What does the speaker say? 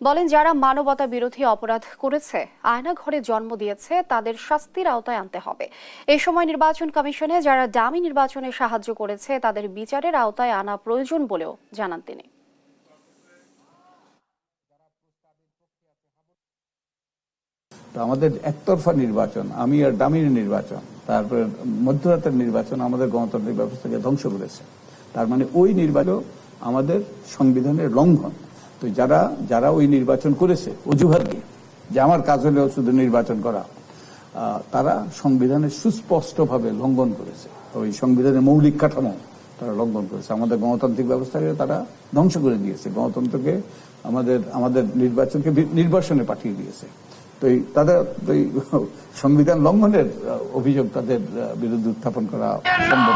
বলেন, যারা মানবতা বিরোধী অপরাধ করেছে আয়না ঘরে জন্ম দিয়েছে, তাদের শাস্তির আওতায় আনতে হবে। এই সময় নির্বাচন কমিশনে যারা ডামি নির্বাচনে সাহায্য করেছে, তাদের বিচারের আওতায় আনা প্রয়োজন বলেও জানান তিনি। আমাদের একতরফা নির্বাচন, আমি আর ডামির নির্বাচন, তারপরে মধ্যরাতের নির্বাচন আমাদের গণতান্ত্রিক ব্যবস্থাকে ধ্বংস করেছে। তার মানে ওই নির্বাচন আমাদের সংবিধানের লঙ্ঘন। তো যারা যারা ওই নির্বাচন করেছে, অজুহাত দিয়ে, যে আমার কাজ হলেও শুধু নির্বাচন করা তারা সংবিধানের সুস্পষ্টভাবে লঙ্ঘন করেছে। ওই সংবিধানের মৌলিক কাঠামো তারা লঙ্ঘন করেছে। আমাদের গণতান্ত্রিক ব্যবস্থাকে তারা ধ্বংস করে দিয়েছে। গণতন্ত্রকে আমাদের আমাদের নির্বাচনকে নির্বাসনে পাঠিয়ে দিয়েছে। তো এই, তাদের এই সংবিধান লঙ্ঘনের অভিযোগ তাদের বিরুদ্ধে উত্থাপন করা সম্ভব।